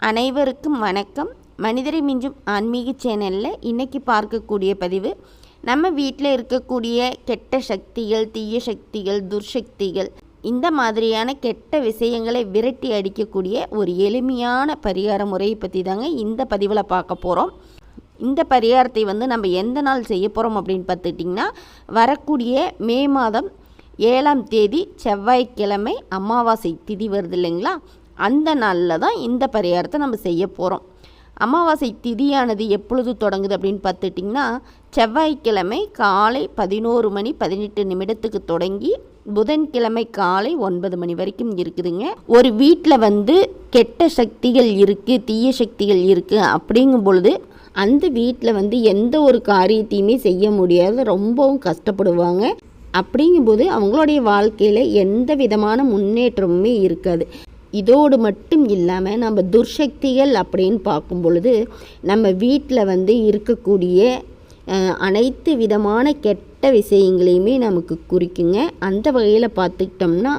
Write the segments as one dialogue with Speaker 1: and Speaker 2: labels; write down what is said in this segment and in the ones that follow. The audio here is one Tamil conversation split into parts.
Speaker 1: அனைவருக்கும் வணக்கம். மனிதரை மிஞ்சும் ஆன்மீக சேனலில் இன்றைக்கி பார்க்கக்கூடிய பதிவு நம்ம வீட்டில் இருக்கக்கூடிய கெட்ட சக்திகள் தீய சக்திகள் துர்சக்திகள் இந்த மாதிரியான கெட்ட விஷயங்களை விரட்டி அடிக்கக்கூடிய ஒரு எளிமையான பரிகார முறையை பற்றி தாங்க இந்த பதிவில் பார்க்க போகிறோம் இந்த பரிகாரத்தை வந்து நம்ம எந்த நாள் செய்ய போகிறோம் அப்படின்னு பார்த்துட்டிங்கன்னா வரக்கூடிய மே மாதம் ஏழாம் தேதி செவ்வாய்க்கிழமை அமாவாசை திதி வருது இல்லைங்களா? அந்த நாளில் தான் இந்த பரிகாரத்தை நம்ம செய்ய போகிறோம் அமாவாசை திதியானது எப்பொழுது தொடங்குது அப்படின்னு பார்த்துட்டிங்கன்னா செவ்வாய்க்கிழமை காலை பதினோரு மணி பதினெட்டு நிமிடத்துக்கு தொடங்கி புதன்கிழமை காலை ஒன்பது மணி வரைக்கும் இருக்குதுங்க. ஒரு வீட்டில் வந்து கெட்ட சக்திகள் இருக்குது தீய சக்திகள் இருக்குது அப்படிங்கும் பொழுது அந்த வீட்டில் வந்து எந்த ஒரு காரியத்தையுமே செய்ய முடியாது ரொம்பவும் கஷ்டப்படுவாங்க. அப்படிங்கும்போது அவங்களுடைய வாழ்க்கையில் எந்த விதமான முன்னேற்றமுமே இருக்காது. இதோடு மட்டும் இல்லாமல் நம்ம துர்சக்திகள் அப்படின்னு பார்க்கும் பொழுது நம்ம வீட்டில் வந்து இருக்கக்கூடிய அனைத்து விதமான கெட்ட விஷயங்களையுமே நமக்கு குறிக்குங்க. அந்த வகையில் பார்த்துக்கிட்டோம்னா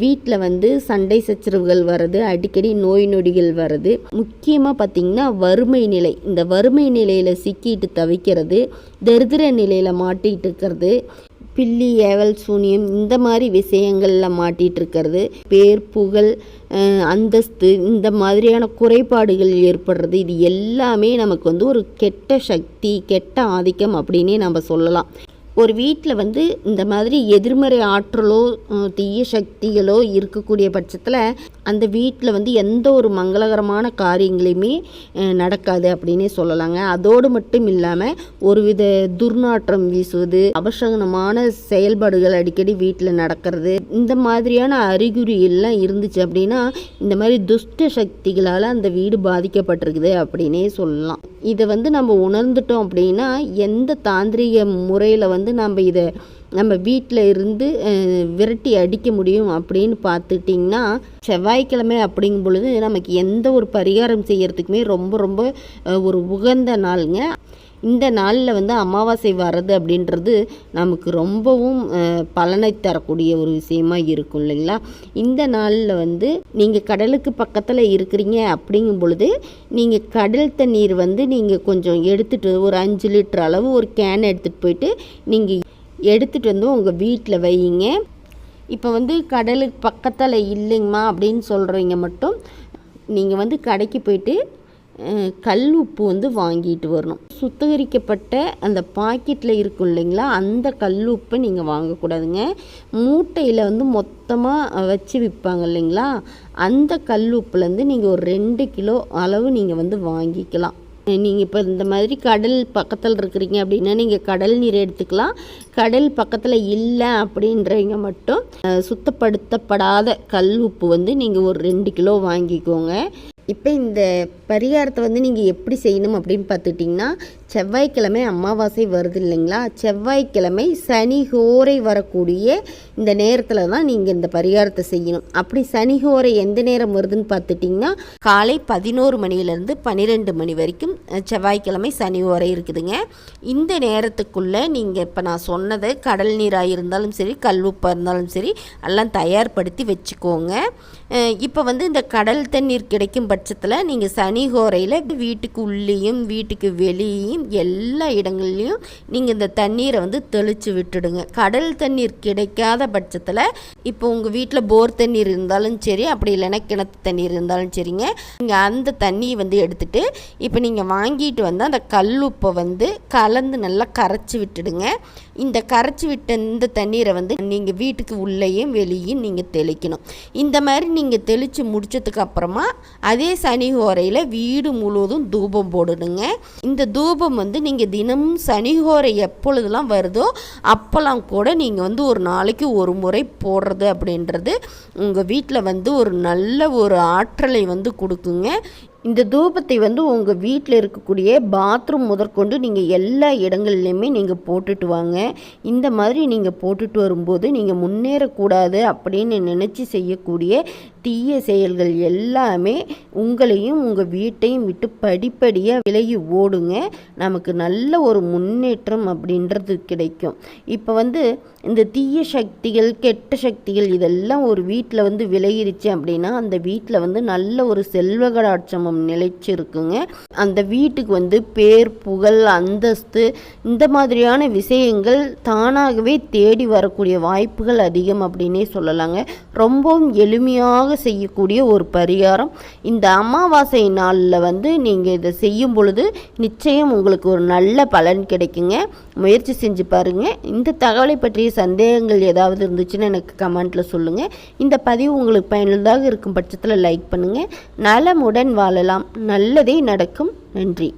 Speaker 1: வீட்டில் வந்து சண்டை சச்சரவுகள் வர்றது அடிக்கடி நோய் நொடிகள் வர்றது முக்கியமாக பார்த்திங்கன்னா வறுமை நிலை. இந்த வறுமை நிலையில் சிக்கிட்டு தவிக்கிறது தரித்திர நிலையில் மாட்டிகிட்டு இருக்கிறது பில்லி ஏவல் சூனியம் இந்த மாதிரி விஷயங்களில் மாட்டிகிட்டு இருக்கிறது பேர் புகழ் அஹ், அந்தஸ்து இந்த மாதிரியான குறைபாடுகள் ஏற்படுறது. இது எல்லாமே நமக்கு வந்து ஒரு கெட்ட சக்தி கெட்ட ஆதிக்கம் அப்படின்னே நம்ம சொல்லலாம். ஒரு வீட்டில் வந்து இந்த மாதிரி எதிர்மறை ஆற்றலோ தீய சக்திகளோ இருக்கக்கூடிய பட்சத்தில் அந்த வீட்டில் வந்து எந்த ஒரு மங்களகரமான காரியங்களையுமே நடக்காது அப்படின்னே சொல்லலாங்க. அதோடு மட்டும் இல்லாமல் ஒருவித துர்நாற்றம் வீசுவது அபசகனமான செயல்பாடுகள் அடிக்கடி வீட்டில் நடக்கிறது இந்த மாதிரியான அறிகுறி எல்லாம் இருந்துச்சு அப்படின்னா இந்த மாதிரி துஷ்ட சக்திகளால் அந்த வீடு பாதிக்கப்பட்டிருக்குது அப்படின்னே சொல்லலாம். இதை வந்து நம்ம உணர்ந்துட்டோம் அப்படின்னா எந்த தாந்திரிக முறையில் வந்து வந்து நம்ம இதை நம்ம வீட்டில் இருந்து விரட்டி அடிக்க முடியும் அப்படின்னு பார்த்துட்டிங்கன்னா செவ்வாய்க்கிழமை அப்படிங்கும் பொழுது நமக்கு எந்த ஒரு பரிகாரம் செய்கிறதுக்குமே ரொம்ப ரொம்ப ஒரு உகந்த நாளுங்க. இந்த நாளில் வந்து அமாவாசை வர்றது அப்படின்றது நமக்கு ரொம்பவும் பலனை தரக்கூடிய ஒரு விஷயமா இருக்கும் இல்லைங்களா? இந்த நாளில் வந்து நீங்கள் கடலுக்கு பக்கத்தில் இருக்கிறீங்க அப்படிங்கும் பொழுது நீங்கள் கடல் தண்ணீர் வந்து நீங்கள் கொஞ்சம் எடுத்துகிட்டு ஒரு அஞ்சு லிட்டர் அளவு ஒரு கேன் எடுத்துகிட்டு போயிட்டு நீங்கள் எடுத்துகிட்டு வந்து உங்கள் வீட்டில் வையுங்க. இப்போ வந்து கடலுக்கு பக்கத்தில் இல்லைங்கம்மா அப்படின்னு சொல்கிறீங்க மட்டும் நீங்கள் வந்து கடைக்கு போயிட்டு கல் உப்பு வந்து வாங்கிட்டு வரணும். சுத்திகரிக்கப்பட்ட அந்த பாக்கெட்டில் இருக்கும் இல்லைங்களா அந்த கல் உப்பை நீங்கள் வாங்கக்கூடாதுங்க. மூட்டையில் வந்து மொத்தமாக வச்சு விற்பாங்க இல்லைங்களா அந்த கல் உப்புலேருந்து நீங்கள் ஒரு ரெண்டு கிலோ அளவு நீங்கள் வந்து வாங்கிக்கலாம். நீங்கள் இப்போ இந்த மாதிரி கடல் பக்கத்தில் இருக்கிறீங்க அப்படின்னா நீங்கள் கடல் நீர் எடுத்துக்கலாம். கடல் பக்கத்தில் இல்லை அப்படின்றவங்க மட்டும் சுத்தப்படுத்தப்படாத கல் உப்பு வந்து நீங்கள் ஒரு ரெண்டு கிலோ வாங்கிக்கோங்க. இப்போ இந்த பரிகாரத்தை வந்து நீங்கள் எப்படி செய்யணும் அப்படின்னு பார்த்துட்டிங்கன்னா செவ்வாய்க்கிழமை அமாவாசை வருது இல்லைங்களா? செவ்வாய்க்கிழமை சனி ஹோரை வரக்கூடிய இந்த நேரத்தில் தான் நீங்கள் இந்த பரிகாரத்தை செய்யணும். அப்படி சனி ஹோரை எந்த நேரம் வருதுன்னு பார்த்துட்டிங்கன்னா காலை பதினோரு மணிலேருந்து பன்னிரெண்டு மணி வரைக்கும் செவ்வாய்க்கிழமை சனி ஹோரை இருக்குதுங்க. இந்த நேரத்துக்குள்ளே நீங்கள் இப்போ நான் சொன்னதை கடல் நீராக இருந்தாலும் சரி கல்லுப்பாக இருந்தாலும் சரி எல்லாம் தயார்படுத்தி வச்சுக்கோங்க. இப்போ வந்து இந்த கடல் தண்ணீர் கிடைக்கும் பட்சத்தில் நீங்கள் சனி ஹோரையில் வீட்டுக்கு உள்ளேயும் வீட்டுக்கு எல்லா இடங்கள்லையும் நீங்கள் இந்த தண்ணீரை வந்து தெளித்து விட்டுடுங்க. கடல் தண்ணீர் கிடைக்காத பட்சத்தில் இப்போ உங்கள் வீட்டில் போர் தண்ணீர் இருந்தாலும் சரி அப்படி இல்லைன்னா கிணத்து தண்ணீர் இருந்தாலும் சரிங்க. நீங்கள் அந்த தண்ணியை வந்து எடுத்துட்டு இப்போ நீங்கள் வாங்கிட்டு வந்து அந்த கல்லுப்பை வந்து கலந்து நல்லா கரைச்சி விட்டுடுங்க. இந்த கரைச்சி விட்ட இந்த தண்ணீரை வந்து நீங்கள் வீட்டுக்கு உள்ளேயும் வெளியும் நீங்கள் தெளிக்கணும். இந்த மாதிரி நீங்கள் தெளித்து முடிச்சதுக்கு அப்புறமா அதே சனி ஓரையில் வீடு முழுவதும் தூபம் போடணுங்க. இந்த தூபம் வந்து நீங்கள் தினமும் சனிகோரை எப்பொழுதெல்லாம் வருதோ அப்போல்லாம் கூட நீங்கள் வந்து ஒரு நாளைக்கு ஒரு முறை போடுறது அப்படின்றது உங்கள் வீட்டில் வந்து ஒரு நல்ல ஒரு ஆற்றலை வந்து கொடுக்குங்க. இந்த தூபத்தை வந்து உங்கள் வீட்டில் இருக்கக்கூடிய பாத்ரூம் முதற்கொண்டு நீங்கள் எல்லா இடங்கள்லையுமே நீங்கள் போட்டுட்டு வாங்க. இந்த மாதிரி நீங்கள் போட்டுட்டு வரும்போது நீங்கள் முன்னேறக்கூடாது அப்படின்னு நினச்சி செய்யக்கூடிய தீய செயல்கள் எல்லாமே உங்களையும் உங்கள் வீட்டையும் விட்டு படிப்படியாக விலகி ஓடுங்க. நமக்கு நல்ல ஒரு முன்னேற்றம் அப்படின்றது கிடைக்கும். இப்போ வந்து இந்த தீய சக்திகள் கெட்ட சக்திகள் இதெல்லாம் ஒரு வீட்டில் வந்து விலகிருச்சு அப்படின்னா அந்த வீட்டில் வந்து நல்ல ஒரு செல்வகடாட்சமம் நிலைச்சிருக்குங்க. அந்த வீட்டுக்கு வந்து பேர் புகழ் அந்தஸ்து இந்த மாதிரியான விஷயங்கள் தானாகவே தேடி வரக்கூடிய வாய்ப்புகள் அதிகம் அப்படின்னே சொல்லலாங்க. ரொம்பவும் எளிமையாக செய்யக்கூடிய ஒரு பரிகாரம். இந்த அமாவாசை நாளில் வந்து நீங்கள் இதை செய்யும் பொழுது நிச்சயம் உங்களுக்கு ஒரு நல்ல பலன் கிடைக்குங்க. முயற்சி செஞ்சு பாருங்கள் இந்த தகவலை பற்றிய சந்தேகங்கள் ஏதாவது இருந்துச்சுன்னா எனக்கு கமெண்ட்டில் சொல்லுங்கள் இந்த பதிவு உங்களுக்கு பயனுள்ளதாக இருக்கும் பட்சத்தில் லைக் பண்ணுங்கள் நலமுடன் வாழலாம் நல்லதே நடக்கும். நன்றி.